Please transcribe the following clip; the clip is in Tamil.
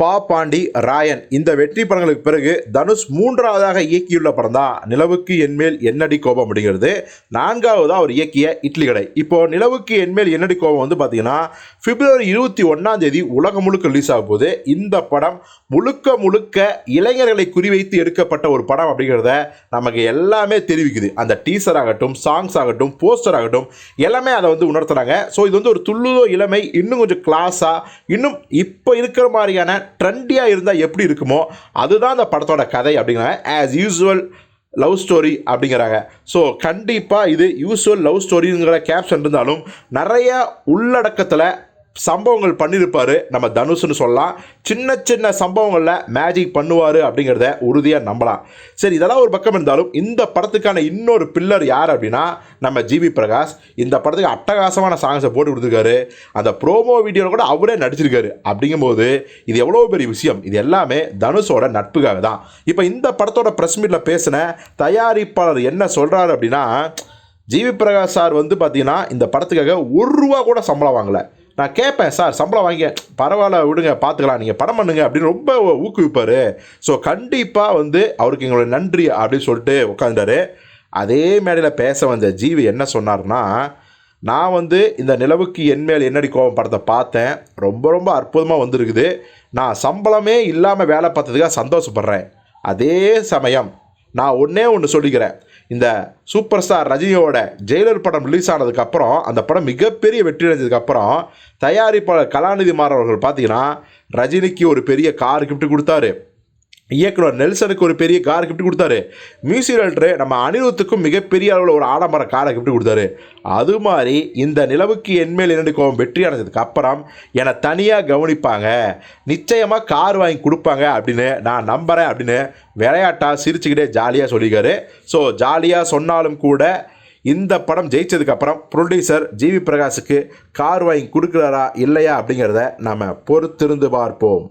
பா பாண்டி ராயன். இந்த வெற்றி படங்களுக்கு பிறகு தனுஷ் மூன்றாவதாக இயக்கியுள்ள படம் தான் நிலவுக்கு என்மேல் என்னடி கோபம் அப்படிங்கிறது நான்காவதாக அவர் இயக்கிய இட்லி கடை. இப்போ நிலவுக்கு என்மேல் என்னடி கோபம் வந்து பார்த்தீங்கன்னா பிப்ரவரி இருபத்தி ஒன்றாம் தேதி உலகம் முழுக்க ரிலீஸ் ஆக போது இந்த படம் முழுக்க முழுக்க இளைஞர்களை குறிவைத்து எடுக்கப்பட்ட ஒரு படம் அப்படிங்கிறத நமக்கு எல்லாமே தெரிவிக்குது. அந்த டீசர் ஆகட்டும் சாங்ஸ் ஆகட்டும் போஸ்டர் ஆகட்டும் எல்லாமே அதை வந்து உணர்த்துறாங்க. ஸோ இது வந்து ஒரு துள்ளுதோ இளமை இன்னும் கொஞ்சம் கிளாஸாக இன்னும் இப்போ இருக்கிற மாதிரியான ட்ரெண்டியாக இருந்தால் எப்படி இருக்குமோ அதுதான் அந்த படத்தோட கதை அப்படிங்கிறாங்க. ஆஸ் யூஸ்வல் லவ் ஸ்டோரி அப்படிங்கிறாங்க. ஸோ கண்டிப்பாக இது யூஸ்வல் லவ் ஸ்டோரிங்கிற கேப்ஷன் இருந்தாலும் நிறைய உள்ளடக்கத்தில் சம்பவங்கள் பண்ணியிருப்பார். நம்ம தனுஷ்னு சொல்லலாம். சின்ன சின்ன சம்பவங்களில் மேஜிக் பண்ணுவார் அப்படிங்கிறத உறுதியாக நம்பலாம். சரி இதெல்லாம் ஒரு பக்கம் இருந்தாலும் இந்த படத்துக்கான இன்னொரு பில்லர் யார் அப்படின்னா நம்ம ஜிவி பிரகாஷ். இந்த படத்துக்கு அட்டகாசமான சாங்ஸை போட்டு கொடுத்துருக்காரு. அந்த ப்ரோமோ வீடியோவில் கூட அவரே நடிச்சிருக்காரு. அப்படிங்கும்போது இது எவ்வளோ பெரிய விஷயம்? இது எல்லாமே தனுஷோட நட்புக்காக தான். இப்போ இந்த படத்தோட ப்ரெஸ் மீட்டில் பேசின தயாரிப்பாளர் என்ன சொல்கிறாரு அப்படின்னா ஜிவி பிரகாஷ் சார் வந்து பார்த்தீங்கன்னா இந்த படத்துக்காக ஒரு ரூபா கூட சம்பளம் வாங்கலை. நான் கேட்பேன் சார் சம்பளம் வாங்கி பரவாயில்ல விடுங்க பார்த்துக்கலாம் நீங்கள் படம் பண்ணுங்க அப்படின்னு ரொம்ப ஊக்குவிப்பார். ஸோ கண்டிப்பாக வந்து அவருக்கு எங்களோட நன்றி அப்படின்னு சொல்லிட்டு உட்காந்துட்டாரு அதே மேடையில் பேச வந்த ஜீவி என்ன சொன்னார்னா நான் வந்து இந்த நிலவுக்கு என்மேல் என்னடி கோபம்? படத்தை பார்த்தேன். ரொம்ப ரொம்ப அற்புதமாக வந்திருக்குது. நான் சம்பளமே இல்லாமல் வேலை பார்த்ததுக்காக சந்தோஷப்படுறேன். அதே சமயம் நான் ஒன்றே ஒன்று சொல்லிக்கிறேன். இந்த சூப்பர் ஸ்டார் ரஜினியோட ஜெயிலர் படம் ரிலீஸ் ஆனதுக்கப்புறம் அந்த படம் மிகப்பெரிய வெற்றி அடைஞ்சதுக்கப்புறம் தயாரிப்பாளர் கலாநிதி மாறவர்கள் பார்த்தீங்கன்னா ரஜினிக்கு ஒரு பெரிய கார் கிஃப்ட் கொடுத்தாரு. இயக்குனர் நெல்சனுக்கு ஒரு பெரிய கார் கிஃப்ட் கொடுத்தாரு. மியூசிக் டைரக்டர் நம்ம அனிருத்துக்கும் மிகப்பெரிய அளவில் ஒரு ஆடம்பர காரை கிஃப்ட் கொடுத்தாரு. அது மாதிரி இந்த நிலவுக்கு என்மேல் இரண்டு கோவம் வெற்றி அடைஞ்சதுக்கு அப்புறம் என்னை தனியாக கவனிப்பாங்க. நிச்சயமாக கார் வாங்கி கொடுப்பாங்க அப்படின்னு நான் நம்புகிறேன் அப்படின்னு விளையாட்டாக சிரிச்சுக்கிட்டே ஜாலியாக சொல்லியிருக்காரு. ஸோ ஜாலியாக சொன்னாலும் கூட இந்த படம் ஜெயிச்சதுக்கப்புறம் ப்ரொடியூசர் ஜிவி பிரகாஷுக்கு கார் வாங்கி கொடுக்குறாரா இல்லையா அப்படிங்கிறத நம்ம பொறுத்திருந்து பார்ப்போம்.